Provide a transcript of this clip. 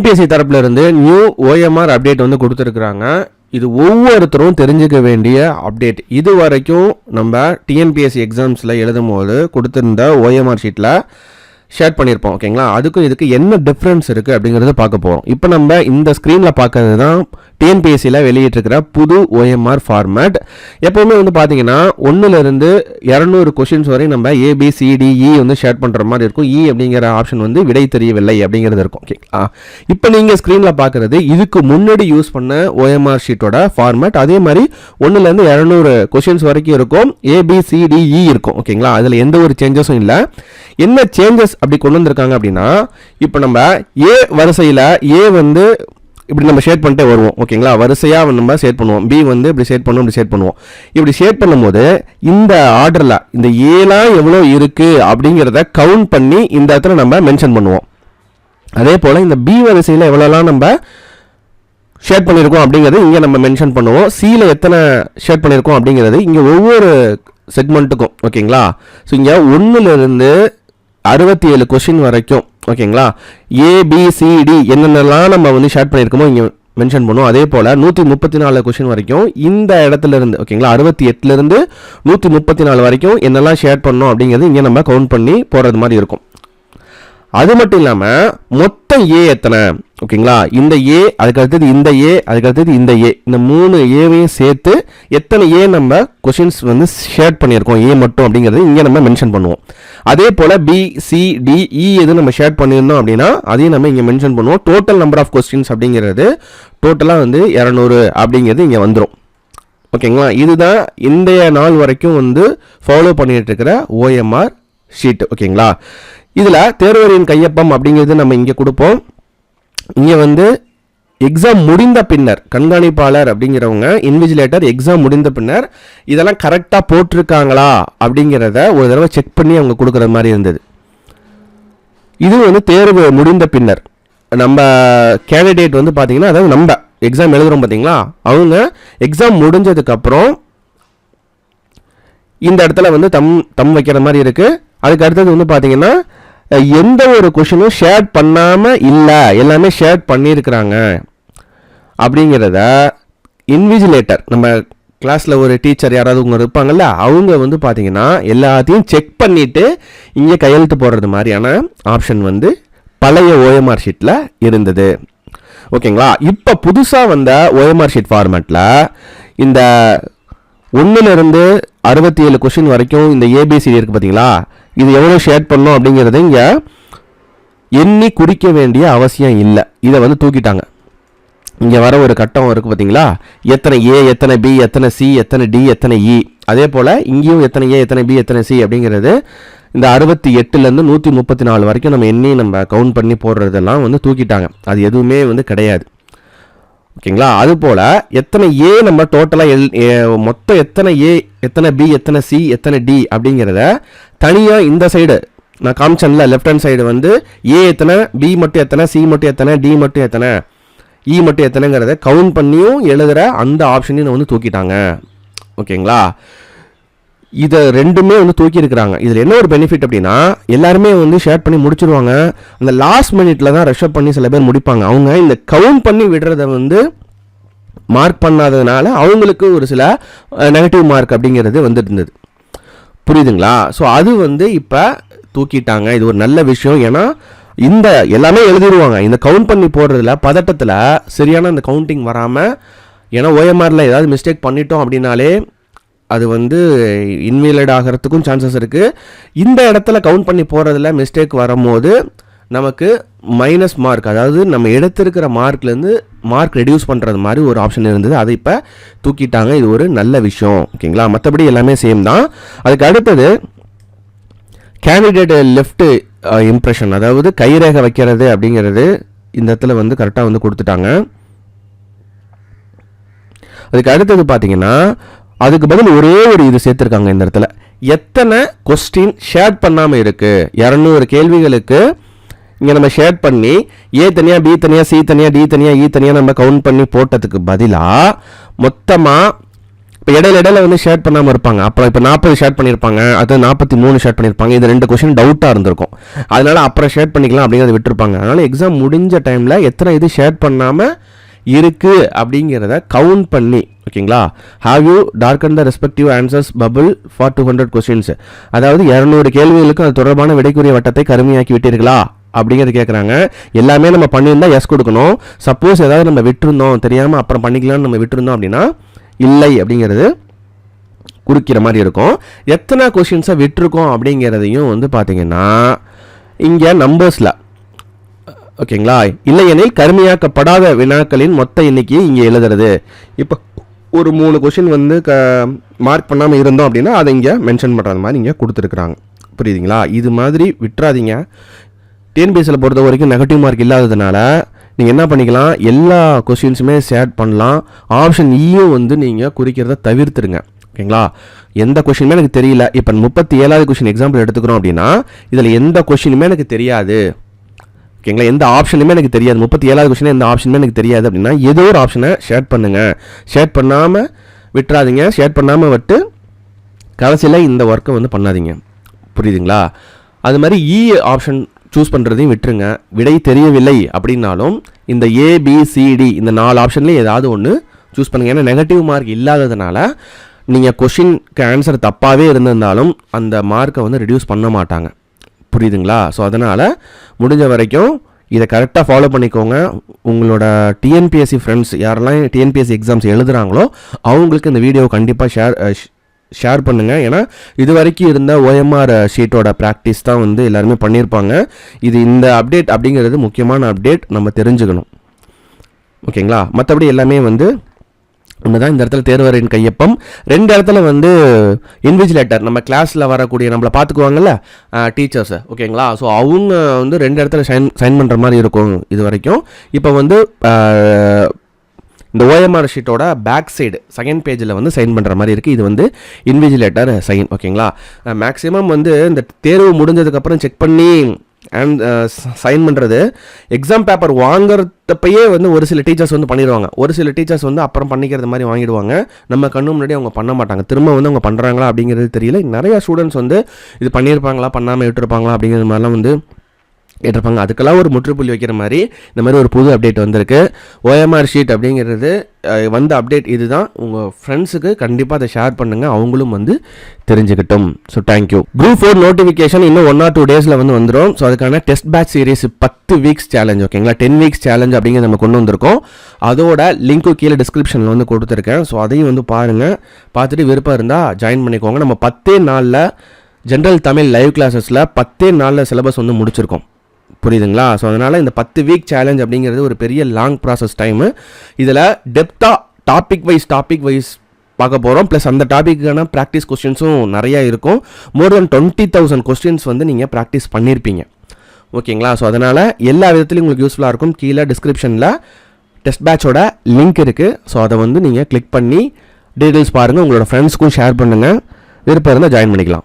TNPSC தரப்புல இருந்து new OMR update வந்து கொடுத்துருக்குறாங்க. இது ஒவ்வொருத்தரும் தெரிஞ்சுக்க வேண்டிய அப்டேட் இது வரைக்கும் நம்ம டிஎன்பிஎஸ்சி எக்ஸாம்ஸில் எழுதும் போது கொடுத்துருந்த ஓஎம்ஆர் ஷீட்டில் ஷேர் பண்ணியிருப்போம் ஓகேங்களா அதுக்கும் இதுக்கு என்ன டிஃப்ரென்ஸ் இருக்குது அப்படிங்கிறத பார்க்க போகிறோம் இப்போ நம்ம இந்த ஸ்க்ரீனில் பார்க்கறது தான் டிஎன்பிஎஸ்சியில் வெளியிட்டிருக்கிற புது ஓஎம்ஆர் ஃபார்மேட் எப்போவுமே வந்து பார்த்தீங்கன்னா ஒன்றுலேருந்து இரநூறு கொஷின்ஸ் வரை நம்ம ஏபிசிடிஇ e வந்து ஷேர் பண்ணுற மாதிரி இருக்கும். இ அப்படிங்கிற ஆப்ஷன் வந்து விடை தெரியவில்லை அப்படிங்கிறது இருக்கும். ஓகேங்களா இப்போ நீங்கள் ஸ்க்ரீனில் பார்க்குறது இதுக்கு முன்னாடி யூஸ் பண்ண ஓஎம்ஆர் ஷீட்டோட ஃபார்மேட் அதே மாதிரி ஒன்றுலேருந்து இரநூறு கொஷின்ஸ் வரைக்கும் இருக்கும். ஏபிசிடிஇ e இருக்கும். ஓகேங்களா அதில் எந்த ஒரு சேஞ்சஸும் இல்லை. என்ன சேஞ்சஸ் அப்படி கொண்டு வந்திருக்காங்க அப்படின்னா இப்போ நம்ம ஏ வரிசையில் ஏ வந்து இப்படி நம்ம ஷேட் பண்ணிட்டே வருவோம் ஓகேங்களா வரிசையாக நம்ம ஷேட் பண்ணுவோம். பி வந்து இப்படி ஷேட் பண்ணுவோம் இப்படி ஷேட் பண்ணுவோம். இப்படி ஷேட் பண்ணும்போது இந்த ஆர்டரில் இந்த ஏலாம் எவ்வளோ இருக்குது அப்படிங்கிறத கவுண்ட் பண்ணி இந்த இடத்துல நம்ம மென்ஷன் பண்ணுவோம். அதே போல் இந்த பி வரிசையில் எவ்வளோலாம் நம்ம ஷேட் பண்ணியிருக்கோம் அப்படிங்கிறது இங்கே நம்ம மென்ஷன் பண்ணுவோம். சியில் எத்தனை ஷேட் பண்ணியிருக்கோம் அப்படிங்கிறது இங்கே ஒவ்வொரு செக்மெண்ட்டுக்கும் ஓகேங்களா ஸோ இங்கே ஒன்றுலேருந்து அறுபத்தி ஏழு கொஷின் வரைக்கும் ஓகேங்களா ஏபிசிடி என்னென்னலாம் நம்ம வந்து ஷேர் பண்ணியிருக்கோமோ இங்கே மென்ஷன் பண்ணுவோம். அதே போல் நூற்றி முப்பத்தி நாலு கொஷின் வரைக்கும் இந்த இடத்துல இருந்து ஓகேங்களா அறுபத்தி எட்டுலேருந்து நூற்றி முப்பத்தி நாலு வரைக்கும் என்னெல்லாம் ஷேர் பண்ணோம் அப்படிங்கிறது இங்கே நம்ம கவுண்ட் பண்ணி போகிறது மாதிரி இருக்கும். அது மட்டும் இல்லாமல் மொத்தம் ஏ எத்தனை? ஓகேங்களா? இந்த ஏ அதுக்கடுத்தது இந்த ஏ அதுக்கடுத்தது இந்த ஏ இந்த மூணு ஏவையும் சேர்த்து எத்தனை ஏ நம்ம கொஷின்ஸ் வந்து ஷேர் பண்ணியிருக்கோம்? ஏ மட்டும் அப்படிங்கிறது இங்கே நம்ம மென்ஷன் பண்ணுவோம். அதே போல் B C D E e எது நம்ம ஷேர் பண்ணியிருந்தோம் அப்படின்னா அதையும் நம்ம இங்கே மென்ஷன் பண்ணுவோம். டோட்டல் நம்பர் ஆஃப் கொஸ்டின்ஸ் அப்படிங்கிறது டோட்டலாக வந்து இரநூறு அப்படிங்கிறது இங்கே வந்துடும் ஓகேங்களா? இதுதான் இன்றைய நாள் வரைக்கும் வந்து ஃபாலோ பண்ணிகிட்டு இருக்கிற ஓஎம்ஆர் ஷீட் ஓகேங்களா? இதில் தேர்வரின் கையொப்பம் அப்படிங்கிறது நம்ம இங்கே கொடுப்போம். இங்கே வந்து எக்ஸாம் முடிந்த பின்னர் கண்காணிப்பாளர் அப்படிங்கிறவங்க இன்விஜிலேட்டர் எக்ஸாம் முடிந்த பின்னர் இதெல்லாம் கரெக்டாக போட்டிருக்காங்களா அப்படிங்கிறத ஒரு தடவை செக் பண்ணி அவங்க கொடுக்குற மாதிரி இருந்தது. இது வந்து தேர்வு முடிந்த பின்னர். நம்ம கேண்டிடேட் வந்து பார்த்திங்கன்னா அதாவது நம்ம எக்ஸாம் எழுதுகிறோம் பார்த்தீங்களா அவங்க எக்ஸாம் முடிஞ்சதுக்கப்புறம் இந்த இடத்துல வந்து தம் தம் வைக்கிற மாதிரி இருக்குது அதுக்கு அடுத்தது வந்து பார்த்திங்கன்னா எந்த ஒரு கொஷினும் ஷேர் பண்ணாமல் இல்லை எல்லாமே ஷேர் பண்ணியிருக்கிறாங்க. அப்படிங்கிறத இன்விஜிலேட்டர் நம்ம கிளாஸில் ஒரு டீச்சர் யாராவது உங்க இருப்பாங்கல்ல அவங்க வந்து பார்த்தீங்கன்னா எல்லாத்தையும் செக் பண்ணிவிட்டு இங்கே கையெழுத்து போடுறது மாதிரியான ஆப்ஷன் வந்து பழைய ஓஎம்ஆர் ஷீட்டில் இருந்தது. ஓகேங்களா? இப்போ புதுசாக வந்த ஓஎம்ஆர் ஷீட் ஃபார்மேட்டில் இந்த ஒன்றுலேருந்து அறுபத்தி ஏழு கொஷின் வரைக்கும் இந்த ஏபிசிடி இருக்குது பார்த்தீங்களா இது எவ்வளோ ஷேர் பண்ணோம் அப்படிங்கிறத இங்கே எண்ணி குறிக்க வேண்டிய அவசியம் இல்லை. இதை வந்து தூக்கிட்டாங்க. இங்கே வர ஒரு கட்டம் இருக்குது பார்த்தீங்களா எத்தனை ஏ எத்தனை பி எத்தனை சி எத்தனை டி எத்தனை இ அதே போல் இங்கேயும் எத்தனை ஏ எத்தனை பி எத்தனை சி அப்படிங்கிறது இந்த அறுபத்தி எட்டுலேருந்து நூற்றி முப்பத்தி நாலு வரைக்கும் நம்ம எண்ணி நம்ம கவுண்ட் பண்ணி போடுறதெல்லாம் வந்து தூக்கிட்டாங்க. அது எதுவுமே வந்து கிடையாது. ஓகேங்களா? அது போல் எத்தனை ஏ நம்ம டோட்டலாக எல் மொத்தம் எத்தனை ஏ எத்தனை பி எத்தனை சி எத்தனை டி அப்படிங்கிறத தனியாக இந்த சைடு நான் காமிச்சேன்ல லெஃப்ட் ஹேண்ட் சைடு வந்து ஏ எத்தனை பி மட்டும் எத்தனை சி மட்டும் எத்தனை டி மட்டும் எத்தனை இ மட்டும் எத்தனைங்கிறத கவுண்ட் பண்ணியும் எழுதுகிற அந்த ஆப்ஷனையும் வந்து தூக்கிட்டாங்க. ஓகேங்களா? இதை ரெண்டுமே வந்து தூக்கி இருக்கிறாங்க இதில் என்ன ஒரு பெனிஃபிட் அப்படின்னா எல்லாருமே வந்து ஷேர் பண்ணி முடிச்சிருவாங்க. அந்த லாஸ்ட் மினிட்ல தான் ரஷ்அப் பண்ணி சில பேர் முடிப்பாங்க. அவங்க இந்த கவுண்ட் பண்ணி விடுறத வந்து மார்க் பண்ணாததுனால அவங்களுக்கு ஒரு சில நெகட்டிவ் மார்க் அப்படிங்கிறது வந்துருந்தது. புரியுதுங்களா? ஸோ அது வந்து இப்போ தூக்கிட்டாங்க. இது ஒரு நல்ல விஷயம். ஏன்னா இந்த எல்லாமே எழுதிடுவாங்க இந்த கவுண்ட் பண்ணி போடுறதுல பதட்டத்தில் சரியான அந்த கவுண்டிங் வராமல் ஏன்னா ஓஎம்ஆரில் ஏதாவது மிஸ்டேக் பண்ணிட்டோம் அப்படின்னாலே அது வந்து இன்வேலட் ஆகிறதுக்கும் சான்சஸ் இருக்குது இந்த இடத்துல கவுண்ட் பண்ணி போகிறதுல மிஸ்டேக் வரும்போது நமக்கு மைனஸ் மார்க் அதாவது நம்ம எடுத்திருக்கிற மார்க்லேருந்து மார்க் ரெடியூஸ் பண்ணுறது மாதிரி ஒரு ஆப்ஷன் இருந்தது. அதை இப்போ தூக்கிட்டாங்க. இது ஒரு நல்ல விஷயம். ஓகேங்களா மற்றபடி எல்லாமே சேம் தான். அதுக்கு அடுத்தது கேண்டிடேட் லெஃப்ட் இம்ப்ரெஷன் அதாவது கைரேகை வைக்கிறது அப்படிங்கிறது இந்த இடத்துல வந்து கரெக்டாக வந்து கொடுத்துட்டாங்க. அதுக்கு அடுத்தது பார்த்தீங்கன்னா அதுக்கு பதில் ஒரே ஒரு இது சேர்த்துருக்காங்க இந்த இடத்துல. எத்தனை கொஸ்டின் ஷேர் பண்ணாமல் இருக்குது இரநூறு கேள்விகளுக்கு இங்கே நம்ம ஷேர் பண்ணி ஏ தனியாக பி தனியாக சி தனியாக டி தனியாக இ e தனியாக நம்ம கவுண்ட் பண்ணி போட்டதுக்கு பதிலாக மொத்தமாக இப்போ இடையில இடையில வந்து ஷேர் பண்ணாமல் இருப்பாங்க. அப்புறம் இப்போ நாற்பது ஷேர் பண்ணியிருப்பாங்க அது நாற்பத்தி மூணு ஷேர் பண்ணியிருப்பாங்க இது ரெண்டு கொஷின் டவுட்டாக இருந்திருக்கும். அதனால அப்புறம் ஷேர் பண்ணிக்கலாம் அப்படிங்கிறத விட்டுருப்பாங்க. அதனால் எக்ஸாம் முடிஞ்ச டைமில் எத்தனை இது ஷேர் பண்ணாமல் இருக்குது அப்படிங்கிறத கவுண்ட் பண்ணி ஓகேங்களா have you darkened the respective answers bubble for two hundred questions அதாவது இரநூறு கேள்விகளுக்கு அது தொடர்பான விடைக்குரிய வட்டத்தை கருமையாக்கி விட்டீர்களா அப்படிங்கிறது கேட்குறாங்க எல்லாமே நம்ம பண்ணியிருந்தா எஸ் கொடுக்கணும். சப்போஸ் ஏதாவது நம்ம விட்டுருந்தோம் தெரியாமல் அப்புறம் பண்ணிக்கலாம்னு நம்ம விட்டுருந்தோம் அப்படின்னா இல்லை அப்படிங்கிறது குறிக்கிற மாதிரி இருக்கும். எத்தனை கொஷின்ஸை விட்டுருக்கோம் அப்படிங்கிறதையும் வந்து பார்த்தீங்கன்னா இங்கே நம்பர்ஸில் ஓகேங்களா? இல்லையெனில் கருமையாக்கப்படாத வினாக்களின் மொத்த எண்ணிக்கையை இங்கே எழுதுறது. இப்போ ஒரு மூணு கொஷின் வந்து க மார்க் பண்ணாமல் இருந்தோம் அப்படின்னா அதை இங்கே மென்ஷன் பண்ணுறது மாதிரி இங்கே கொடுத்துருக்குறாங்க. புரியுதுங்களா? இது மாதிரி விட்டுறாதீங்க. டிஎன்பிஎஸ்சியில் பொறுத்த வரைக்கும் நெகட்டிவ் மார்க் இல்லாததுனால நீங்கள் என்ன பண்ணிக்கலாம்? எல்லா கொஷின்ஸுமே ஷேர் பண்ணலாம். ஆப்ஷன் இயும் e வந்து நீங்கள் குறிக்கிறத தவிர்த்துருங்க. ஓகேங்களா? எந்த கொஷினுமே எனக்கு தெரியல. இப்போ முப்பத்தி ஏழாவது கொஷின் எக்ஸாம்பிள் எடுத்துக்கிறோம் அப்படின்னா இதில் எந்த கொஷினுமே எனக்கு தெரியாது. ஓகேங்களா எந்த ஆப்ஷனுமே எனக்கு தெரியாது. முப்பத்தி ஏழாவது கொஸ்டின் எந்த ஆப்ஷனுமே எனக்கு தெரியாது அப்படின்னா ஏதோ ஒரு ஆப்ஷனை ஷேர் பண்ணுங்கள் ஷேர் பண்ணாமல் விட்டுறாதீங்க. ஷேர் பண்ணாமல் விட்டு கடைசியில் இந்த ஒர்க்கை வந்து பண்ணாதீங்க. புரியுதுங்களா? அது மாதிரி e இ ஆப்ஷன் சூஸ் பண்ணுறதையும் விட்டுருங்க. விடை தெரியவில்லை அப்படின்னாலும் இந்த ஏபிசிடி இந்த நாலு ஆப்ஷன்லேயும் ஏதாவது ஒன்று சூஸ் பண்ணுங்கள் ஏன்னா நெகட்டிவ் மார்க் இல்லாததுனால நீங்கள் கொஷினுக்கு ஆன்சர் தப்பாகவே இருந்திருந்தாலும் அந்த மார்க்கை வந்து ரிடியூஸ் பண்ண மாட்டாங்க. புரியுதுங்களா? ஸோ அதனால் முடிஞ்ச வரைக்கும் இதை கரெக்டாக ஃபாலோ பண்ணிக்கோங்க. உங்களோட டிஎன்பிஎஸ்சி ஃப்ரெண்ட்ஸ் யாரெல்லாம் டிஎன்பிஎஸ்சி எக்ஸாம்ஸ் எழுதுகிறாங்களோ அவங்களுக்கு இந்த வீடியோ கண்டிப்பாக ஷேர் ஷேர் பண்ணுங்கள் ஏன்னா இது வரைக்கும் இருந்த ஓஎம்ஆர் ஷீட்டோட ப்ராக்டிஸ் தான் வந்து எல்லாருமே பண்ணியிருப்பாங்க. இது இந்த அப்டேட் அப்படிங்கிறது முக்கியமான அப்டேட் நம்ம தெரிஞ்சுக்கணும். ஓகேங்களா மற்றபடி எல்லாமே வந்து தான் இந்த இடத்துல தேர்வரின் கையொப்பம். ரெண்டு இடத்துல வந்து இன்விஜிலேட்டர் நம்ம கிளாஸில் வரக்கூடிய நம்மளை பார்த்துக்குவாங்கல்ல டீச்சர்ஸு ஓகேங்களா ஸோ அவங்க வந்து ரெண்டு இடத்துல சைன் சைன் பண்ணுற மாதிரி இருக்கும் இது வரைக்கும். இப்போ வந்து இந்த ஓஎம்ஆர் ஷீட்டோட பேக் சைடு செகண்ட் பேஜில் வந்து சைன் பண்ணுற மாதிரி இருக்குது இது வந்து இன்விஜிலேட்டர் சைன் ஓகேங்களா மேக்ஸிமம் வந்து இந்த தேர்வு முடிஞ்சதுக்கப்புறம் செக் பண்ணி அண்ட் சைன் uh, பண்ணுறது எக்ஸாம் பேப்பர் வாங்குறதப்பயே வந்து ஒரு சில டீச்சர்ஸ் வந்து பண்ணிடுவாங்க. ஒரு சில டீச்சர்ஸ் வந்து அப்புறம் பண்ணிக்கிறது மாதிரி வாங்கிடுவாங்க. நம்ம கண்ணு முன்னாடி அவங்க பண்ண மாட்டாங்க. திரும்ப வந்து அவங்க பண்ணுறாங்களா அப்படிங்கிறது தெரியல. நிறையா ஸ்டூடெண்ட்ஸ் வந்து இது பண்ணியிருப்பாங்களா பண்ணாமல் விட்டுருப்பாங்களா அப்படிங்கிறது மாதிரிலாம் வந்து கேட்டிருப்பாங்க. அதுக்கெல்லாம் ஒரு முற்றுப்புள்ளி வைக்கிற மாதிரி இந்த மாதிரி ஒரு புது அப்டேட் வந்திருக்கு. ஓஎம்ஆர் ஷீட் அப்படிங்கிறது வந்த அப்டேட் இதுதான். உங்கள் ஃப்ரெண்ட்ஸுக்கு கண்டிப்பாக அதை ஷேர் பண்ணுங்கள் அவங்களும் வந்து தெரிஞ்சுக்கிட்டோம். So thank you group four notification இன்னும் ஒன் ஆர் டூ டேஸில் வந்து வந்துடும் ஸோ அதுக்கான டெஸ்ட் பேட்ச் சீரிஸ் பத்து வீக்ஸ் சேலஞ்ச் ஓகேங்களா டென் வீக்ஸ் சேலஞ்ச் அப்படிங்கிறத நம்ம கொண்டு வந்திருக்கோம். அதோட லிங்க்கு கீழே டிஸ்கிரிப்ஷனில் வந்து கொடுத்துருக்கேன். ஸோ அதையும் வந்து பாருங்கள் பார்த்துட்டு விருப்பம் இருந்தால் ஜாயின் பண்ணிக்கோங்க. நம்ம பத்தே நாளில் ஜென்ரல் தமிழ் லைவ் கிளாஸஸில் பத்தே நாளில் சிலபஸ் வந்து முடிச்சிருக்கோம். புரியுதுங்களா? ஸோ அதனால் இந்த பத்து வீக் சேலஞ்ச் அப்படிங்கிறது ஒரு பெரிய லாங் ப்ராசஸ் டைமு இதில் டெப்த்தாக டாபிக் வைஸ் டாபிக் வைஸ் பார்க்க போகிறோம் ப்ளஸ் அந்த டாப்பிக்கான ப்ராக்டிஸ் கொஸ்டின்ஸும் நிறையா இருக்கும். More than twenty thousand questions வந்து நீங்கள் ப்ராக்டிஸ் பண்ணியிருப்பீங்க ஓகேங்களா ஸோ அதனால் எல்லா விதத்துலையும் உங்களுக்கு யூஸ்ஃபுல்லாக இருக்கும். கீழே டிஸ்கிரிப்ஷனில் டெஸ்ட் பேட்சோட லிங்க் இருக்குது ஸோ அதை வந்து நீங்கள் கிளிக் பண்ணி டீட்டெயில்ஸ் பாருங்கள் உங்களோட ஃப்ரெண்ட்ஸ்க்கும் ஷேர் பண்ணுங்கள் விருப்பம் இருந்தால் ஜாயின் பண்ணிக்கலாம்.